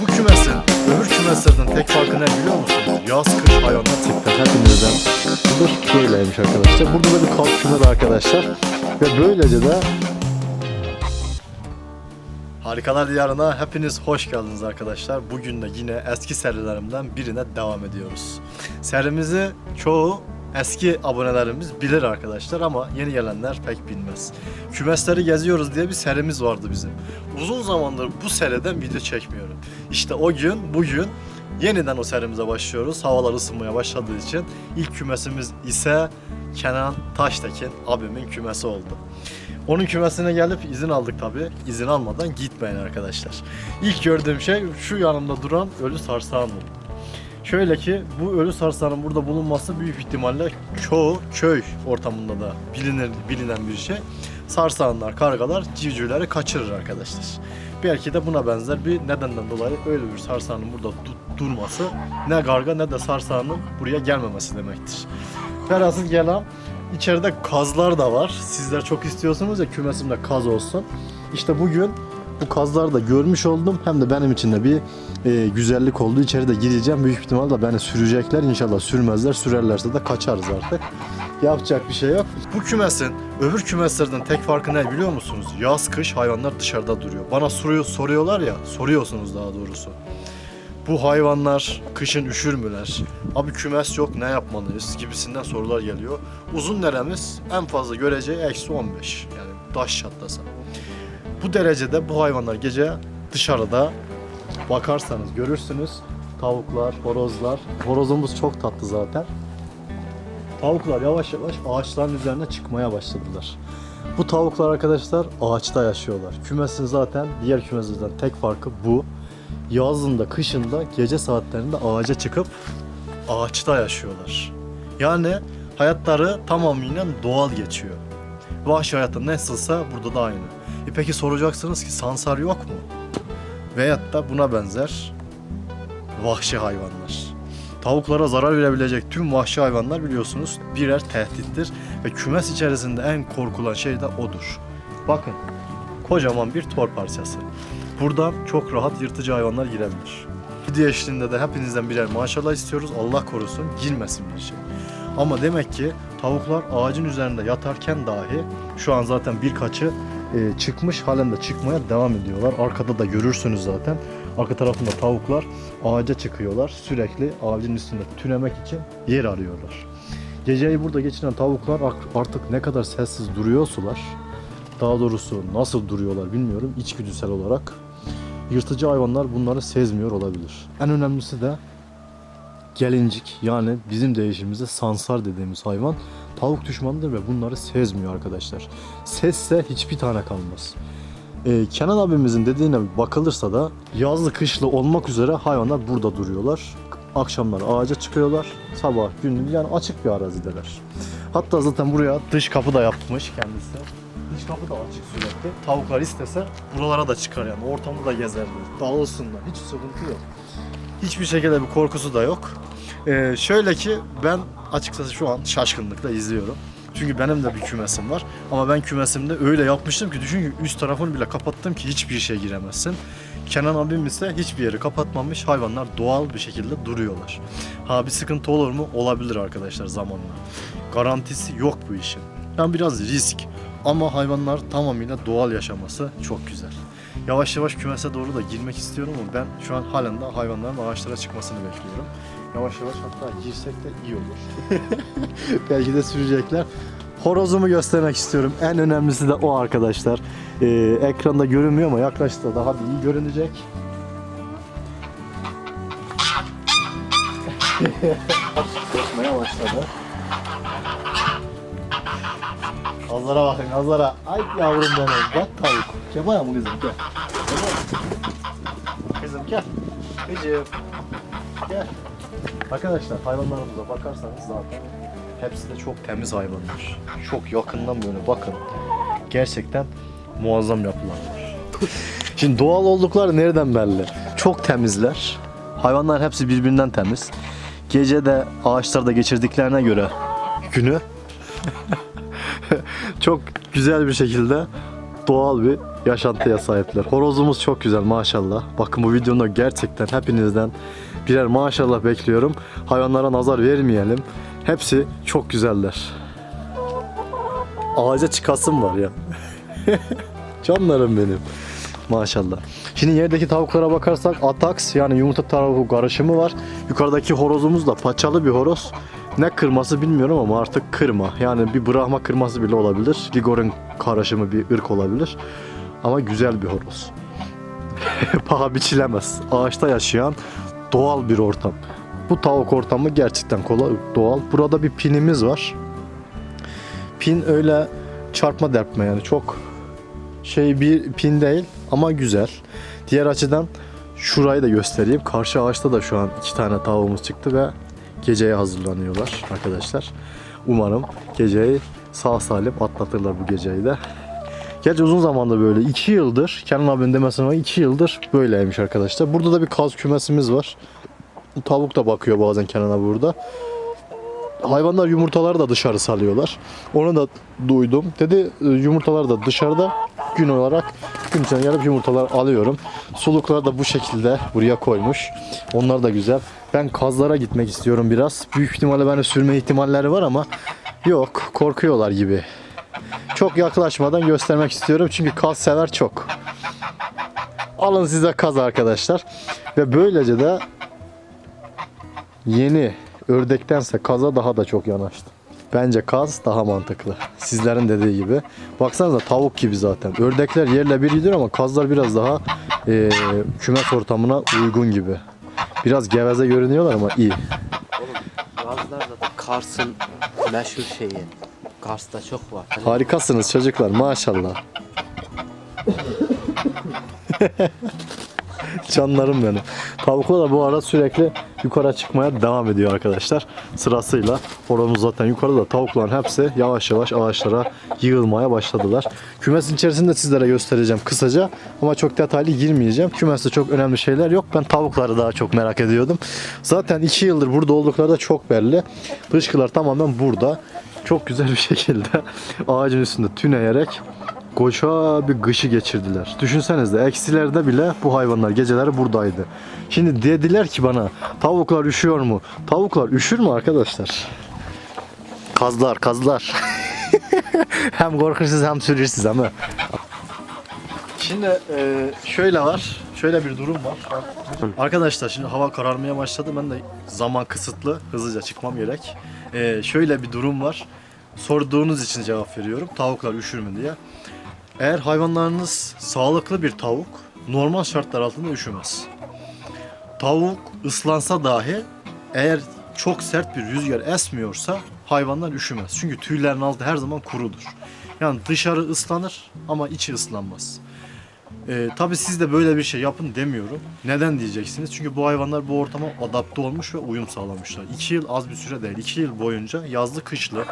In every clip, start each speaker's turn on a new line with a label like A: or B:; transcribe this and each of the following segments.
A: Bu kümesin öbür kümeslerden tek farkı ne biliyor musunuz? Yaz kış hayvanlar tek
B: Hepinizden. Bu da böyleymiş arkadaşlar. Burada da bir kalk küme arkadaşlar. Ve böylece de
A: Harikalar Diyarı'na hepiniz hoş geldiniz arkadaşlar. Bugün de yine eski serilerimden birine devam ediyoruz. Serimizi çoğu eski abonelerimiz bilir arkadaşlar ama yeni gelenler pek bilmez. Kümesleri geziyoruz diye bir serimiz vardı bizim. Uzun zamandır bu seriden video çekmiyorum. İşte o gün bugün yeniden o serimize başlıyoruz. Havalar ısınmaya başladığı için ilk kümesimiz ise Kenan Taştekin abimin kümesi oldu. Onun kümesine gelip izin aldık tabi. İzin almadan gitmeyin arkadaşlar. İlk gördüğüm şey şu yanımda duran ölü sarsağın oldu. Şöyle ki bu ölü sarsağın burada bulunması büyük ihtimalle çoğu köy ortamında da bilinir bilinen bir şey. Sarsağınlar, kargalar civcivleri kaçırır arkadaşlar. Belki de buna benzer bir nedenden dolayı öyle bir sarsağının burada du- durması ne karga ne de sarsağının buraya gelmemesi demektir. Velhasıl kelam içeride kazlar da var. Sizler çok istiyorsunuz ya kümesimde kaz olsun. İşte bugün bu kazları da görmüş oldum. Hem de benim için de bir e, güzellik oldu. İçeride gideceğim. Büyük ihtimalle beni sürecekler. İnşallah sürmezler. Sürerlerse de kaçarız artık. Yapacak bir şey yok. Bu kümesin öbür kümeslerden tek farkı ne biliyor musunuz? Yaz kış hayvanlar dışarıda duruyor. Bana soruyor, soruyorlar ya, soruyorsunuz daha doğrusu. Bu hayvanlar kışın üşür müler? Abi kümes yok ne yapmalıyız gibisinden sorular geliyor. Uzun neremiz en fazla göreceği eksi 15 yani taş çatlasa. Bu derecede bu hayvanlar gece dışarıda bakarsanız görürsünüz. Tavuklar, horozlar. Horozumuz çok tatlı zaten. Tavuklar yavaş yavaş ağaçların üzerine çıkmaya başladılar. Bu tavuklar arkadaşlar ağaçta yaşıyorlar. Kümesin zaten diğer kümeslerden tek farkı bu. Yazında, kışında, gece saatlerinde ağaca çıkıp ağaçta yaşıyorlar. Yani hayatları tamamıyla doğal geçiyor. Vahşi hayatta nasılsa burada da aynı. E peki soracaksınız ki sansar yok mu? Veyahut da buna benzer vahşi hayvanlar. Tavuklara zarar verebilecek tüm vahşi hayvanlar biliyorsunuz birer tehdittir ve kümes içerisinde en korkulan şey de odur. Bakın kocaman bir tor parçası. Buradan çok rahat yırtıcı hayvanlar girebilir. Video eşliğinde de hepinizden birer maşallah istiyoruz. Allah korusun girmesin bir şey. Ama demek ki tavuklar ağacın üzerinde yatarken dahi şu an zaten birkaçı e, çıkmış halen de çıkmaya devam ediyorlar. Arkada da görürsünüz zaten. Arka tarafında tavuklar ağaca çıkıyorlar. Sürekli ağacın üstünde tünemek için yer arıyorlar. Geceyi burada geçiren tavuklar ar- artık ne kadar sessiz duruyorsular. Daha doğrusu nasıl duruyorlar bilmiyorum içgüdüsel olarak. Yırtıcı hayvanlar bunları sezmiyor olabilir. En önemlisi de gelincik yani bizim deyişimizde sansar dediğimiz hayvan tavuk düşmanıdır ve bunları sezmiyor arkadaşlar. Sezse hiçbir tane kalmaz. Ee, Kenan abimizin dediğine bakılırsa da yazlı kışlı olmak üzere hayvanlar burada duruyorlar. Akşamlar ağaca çıkıyorlar. Sabah gündüz yani açık bir arazideler. Hatta zaten buraya dış kapı da yapmış kendisi. Dış kapı da açık sürekli. Tavuklar istese buralara da çıkar yani. Ortamda da gezerler. Dağılsınlar. Hiç sıkıntı yok. Hiçbir şekilde bir korkusu da yok. Ee, şöyle ki ben açıkçası şu an şaşkınlıkla izliyorum. Çünkü benim de bir kümesim var. Ama ben kümesimde öyle yapmıştım ki düşün ki üst tarafını bile kapattım ki hiçbir şey giremezsin. Kenan abim ise hiçbir yeri kapatmamış. Hayvanlar doğal bir şekilde duruyorlar. Ha bir sıkıntı olur mu? Olabilir arkadaşlar zamanla. Garantisi yok bu işin. Yani biraz risk. Ama hayvanlar tamamıyla doğal yaşaması çok güzel. Yavaş yavaş kümese doğru da girmek istiyorum ama ben şu an halen de hayvanların ağaçlara çıkmasını bekliyorum. Yavaş yavaş hatta girsek de iyi olur. Belki de sürecekler. Horozumu göstermek istiyorum. En önemlisi de o arkadaşlar. Ee, ekranda görünmüyor ama yaklaştığında daha da iyi görünecek. Koşmaya başladı. Kazlara bakın kazlara. Ay yavrum benim. Bak tavuk. Gel bana mı kızım gel. Kızım gel. Kızım. Gel. Arkadaşlar hayvanlarımıza bakarsanız zaten hepsi de çok temiz hayvanlar. Çok yakından böyle bakın. Gerçekten muazzam yapılar. Şimdi doğal oldukları nereden belli? Çok temizler. Hayvanlar hepsi birbirinden temiz. Gece de ağaçlarda geçirdiklerine göre günü çok güzel bir şekilde doğal bir yaşantıya sahipler. Horozumuz çok güzel maşallah. Bakın bu videoda gerçekten hepinizden birer maşallah bekliyorum. Hayvanlara nazar vermeyelim. Hepsi çok güzeller. Ağaca çıkasım var ya. Canlarım benim. Maşallah. Şimdi yerdeki tavuklara bakarsak Atax yani yumurta tavuğu karışımı var. Yukarıdaki horozumuz da paçalı bir horoz. Ne kırması bilmiyorum ama artık kırma. Yani bir Brahma kırması bile olabilir. Ligor'un karışımı bir ırk olabilir. Ama güzel bir horoz. Paha biçilemez. Ağaçta yaşayan doğal bir ortam. Bu tavuk ortamı gerçekten kolay, doğal. Burada bir pinimiz var. Pin öyle çarpma derpme yani çok şey bir pin değil ama güzel. Diğer açıdan şurayı da göstereyim. Karşı ağaçta da şu an iki tane tavuğumuz çıktı ve geceye hazırlanıyorlar arkadaşlar. Umarım geceyi sağ salim atlatırlar bu geceyi de. Gerçi uzun zamanda böyle 2 yıldır Kenan abinin demesine var 2 yıldır böyleymiş arkadaşlar. Burada da bir kaz kümesimiz var. Tavuk da bakıyor bazen Kenan abi burada. Hayvanlar yumurtaları da dışarı salıyorlar. Onu da duydum. Dedi e, yumurtalar da dışarıda gün olarak gün içinde gelip yumurtalar alıyorum. Suluklar da bu şekilde buraya koymuş. Onlar da güzel. Ben kazlara gitmek istiyorum biraz. Büyük ihtimalle beni sürme ihtimalleri var ama yok korkuyorlar gibi. Çok yaklaşmadan göstermek istiyorum çünkü kaz sever çok. Alın size kaz arkadaşlar. Ve böylece de yeni ördektense kaza daha da çok yanaştı. Bence kaz daha mantıklı. Sizlerin dediği gibi. Baksanıza tavuk gibi zaten. Ördekler yerle biridir ama kazlar biraz daha e, kümes ortamına uygun gibi. Biraz geveze görünüyorlar ama iyi.
C: Gazlar da Kars'ın meşhur şeyi. Kars'ta çok var. Hani
A: Harikasınız çocuklar maşallah. Canlarım benim. Tavuklar da bu arada sürekli yukarı çıkmaya devam ediyor arkadaşlar. Sırasıyla horozumuz zaten yukarıda. Tavukların hepsi yavaş yavaş ağaçlara yığılmaya başladılar. Kümesin içerisinde sizlere göstereceğim kısaca ama çok detaylı girmeyeceğim. Kümeste çok önemli şeyler yok. Ben tavukları daha çok merak ediyordum. Zaten 2 yıldır burada oldukları da çok belli. Dışkılar tamamen burada. Çok güzel bir şekilde ağacın üstünde tüneyerek koca bir kışı geçirdiler. Düşünsenize eksilerde bile bu hayvanlar geceleri buradaydı. Şimdi dediler ki bana tavuklar üşüyor mu? Tavuklar üşür mü arkadaşlar? Kazlar kazlar. hem korkursuz hem sürürsüz ama. Şimdi e, şöyle var. Şöyle bir durum var. Arkadaşlar şimdi hava kararmaya başladı. Ben de zaman kısıtlı. Hızlıca çıkmam gerek. E, şöyle bir durum var. Sorduğunuz için cevap veriyorum. Tavuklar üşür mü diye. Eğer hayvanlarınız sağlıklı bir tavuk normal şartlar altında üşümez. Tavuk ıslansa dahi eğer çok sert bir rüzgar esmiyorsa hayvanlar üşümez. Çünkü tüylerin altı her zaman kurudur. Yani dışarı ıslanır ama içi ıslanmaz. Ee, Tabi siz de böyle bir şey yapın demiyorum. Neden diyeceksiniz? Çünkü bu hayvanlar bu ortama adapte olmuş ve uyum sağlamışlar. 2 yıl az bir süre değil. 2 yıl boyunca yazlı kışlı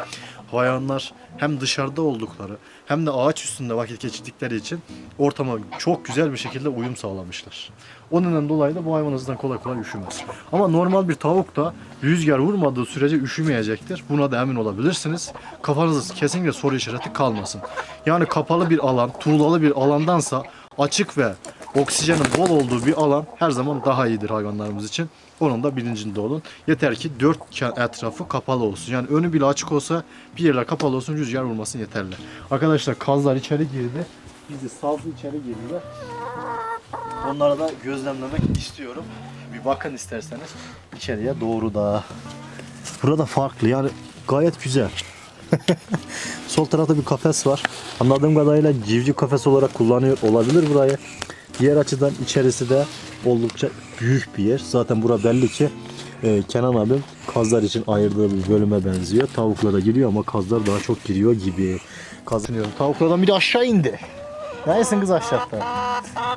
A: hayvanlar hem dışarıda oldukları hem de ağaç üstünde vakit geçirdikleri için ortama çok güzel bir şekilde uyum sağlamışlar. O neden dolayı da bu hayvan hızdan kolay kolay üşümez. Ama normal bir tavuk da rüzgar vurmadığı sürece üşümeyecektir. Buna da emin olabilirsiniz. Kafanızda kesinlikle soru işareti kalmasın. Yani kapalı bir alan, tuğlalı bir alandansa açık ve oksijenin bol olduğu bir alan her zaman daha iyidir hayvanlarımız için. Onun da bilincinde olun. Yeter ki dört etrafı kapalı olsun. Yani önü bile açık olsa bir yerler kapalı olsun rüzgar vurmasın yeterli. Arkadaşlar kazlar içeri girdi. Bizi saldı içeri girdiler. Onları da gözlemlemek istiyorum. Bir bakın isterseniz içeriye doğru da. Burada farklı yani gayet güzel. Sol tarafta bir kafes var. Anladığım kadarıyla civciv kafesi olarak kullanıyor olabilir burayı. Diğer açıdan içerisi de oldukça büyük bir yer. Zaten bura belli ki e, Kenan abim kazlar için ayırdığı bir bölüme benziyor. Tavuklara giriyor ama kazlar daha çok giriyor gibi. Kaz Tavuklardan biri aşağı indi. Neysin kız aşağıda?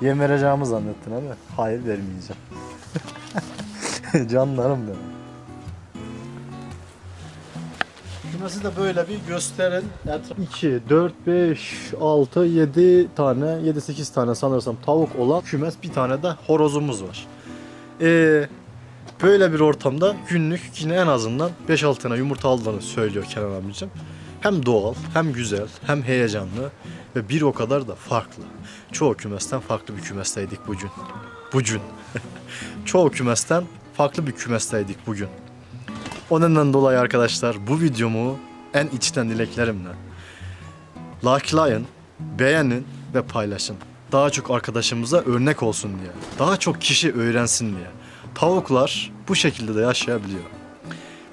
A: Yem vereceğimi zannettin mi? Hayır vermeyeceğim. Canlarım benim. Kümesi de böyle bir gösterin. 2, 4, 5, 6, 7 tane, 7-8 tane sanırsam tavuk olan kümes bir tane de horozumuz var. Ee, böyle bir ortamda günlük yine en azından 5-6 tane yumurta aldığını söylüyor Kenan abicim. Hem doğal, hem güzel, hem heyecanlı ve bir o kadar da farklı. Çoğu kümesten farklı bir kümesteydik bugün. Bugün. Çoğu kümesten farklı bir kümesteydik bugün. O nedenden dolayı arkadaşlar bu videomu en içten dileklerimle likelayın, beğenin ve paylaşın. Daha çok arkadaşımıza örnek olsun diye. Daha çok kişi öğrensin diye. Tavuklar bu şekilde de yaşayabiliyor.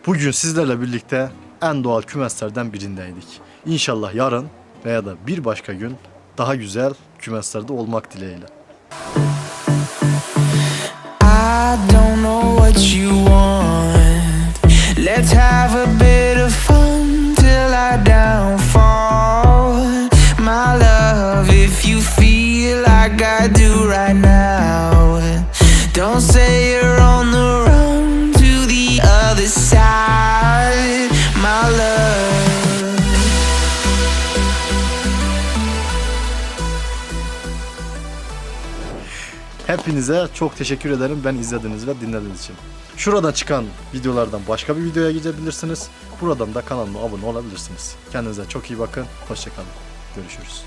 A: Bugün sizlerle birlikte en doğal kümeslerden birindeydik. İnşallah yarın veya da bir başka gün daha güzel kümeslerde olmak dileğiyle. Hepinize çok teşekkür ederim ben izlediğiniz ve dinlediğiniz için. Şuradan çıkan videolardan başka bir videoya gidebilirsiniz. Buradan da kanalıma abone olabilirsiniz. Kendinize çok iyi bakın. Hoşçakalın. Görüşürüz.